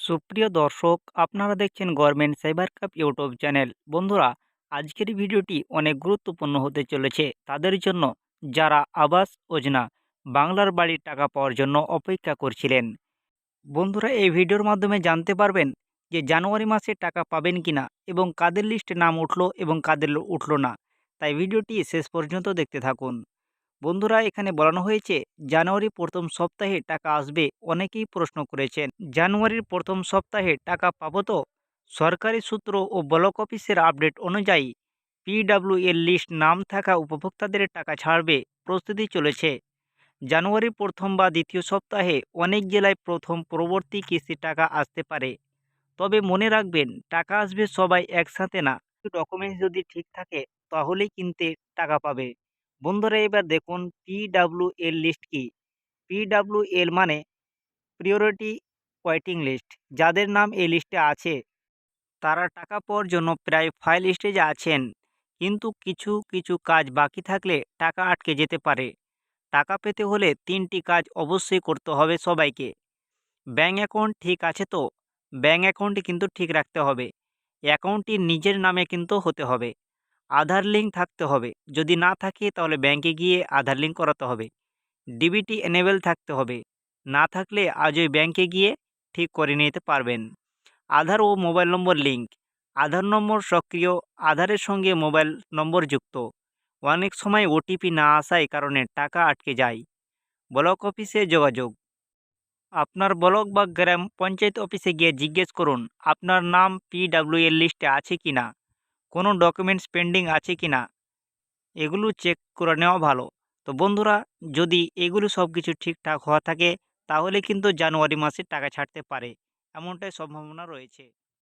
সুপ্রিয় দর্শক, আপনারা দেখছেন government cyber cup YouTube channel বন্ধুরা, আজকের ভিডিওটি অনেক গুরুত্বপূর্ণ হতে চলেছে। তাদের জন্য যারা আবাস যোজনা বাংলার বাড়ির টাকা পাওয়ার জন্য অপেক্ষা করছিলেন। বন্ধুরা, এই ভিডিওর মাধ্যমে জানতে পারবেন যে জানুয়ারি মাসে টাকা পাবেন কিনা এবং কাদের লিস্টে নাম উঠল এবং কাদের উঠল না। তাই ভিডিওটি শেষ পর্যন্ত দেখতে থাকুন। বন্ধুরা, এখানে বলানো হয়েছে জানুয়ারি প্রথম সপ্তাহে টাকা আসবে। অনেকেই প্রশ্ন করেছেন, জানুয়ারির প্রথম সপ্তাহে টাকা পাবো তো? সরকারি সূত্র ও ব্লক অফিসের আপডেট অনুযায়ী পিডাব্লিউ এর লিস্ট নাম থাকা উপভোক্তাদের টাকা ছাড়বে, প্রস্তুতি চলেছে। জানুয়ারির প্রথম বা দ্বিতীয় সপ্তাহে অনেক জেলায় প্রথম পরবর্তী কিস্তি টাকা আসতে পারে। তবে মনে রাখবেন, টাকা আসবে সবাই একসাথে না। ডকুমেন্টস যদি ঠিক থাকে, তাহলেই কিনতে টাকা পাবে। বন্ধুরা, এবার দেখুন পিডাব্লিউ এল লিস্ট কি? পিডাব্লিউ এল মানে প্রিওরিটি ওয়েটিং লিস্ট যাদের নাম এই লিস্টে আছে, তারা টাকা পাওয়ার জন্য প্রায় ফাইল স্টেজে আছেন। কিন্তু কিছু কিছু কাজ বাকি থাকলে টাকা আটকে যেতে পারে। টাকা পেতে হলে তিনটি কাজ অবশ্যই করতে হবে সবাইকে। ব্যাঙ্ক অ্যাকাউন্ট ঠিক আছে তো? ব্যাঙ্ক অ্যাকাউন্টটি কিন্তু ঠিক রাখতে হবে। অ্যাকাউন্টটি নিজের নামে কিন্তু হতে হবে। আধার লিঙ্ক থাকতে হবে। যদি না থাকে, তাহলে ব্যাংকে গিয়ে আধার লিঙ্ক করাতে হবে। ডিবিটি এনেবেল থাকতে হবে। না থাকলে আজই ব্যাংকে গিয়ে ঠিক করে নিতে পারবেন। আধার ও মোবাইল নম্বর লিঙ্ক। আধার নম্বর সক্রিয়, আধারের সঙ্গে মোবাইল নম্বর যুক্ত। অনেক সময় ওটিপি না আসায় কারণে টাকা আটকে যায়। ব্লক অফিসে যোগাযোগ। আপনার ব্লক বা গ্রাম পঞ্চায়েত অফিসে গিয়ে জিজ্ঞেস করুন, আপনার নাম পিডাব্লিউ এর লিস্টে আছে কি না কোনো ডকুমেন্টস পেন্ডিং আছে কি না এগুলো চেক করে নেওয়া ভালো। তো বন্ধুরা, যদি এগুলো সব কিছু ঠিকঠাক হওয়া থাকে, তাহলে কিন্তু জানুয়ারি মাসে টাকা ছাড়তে পারে, এমনটাই সম্ভাবনা রয়েছে।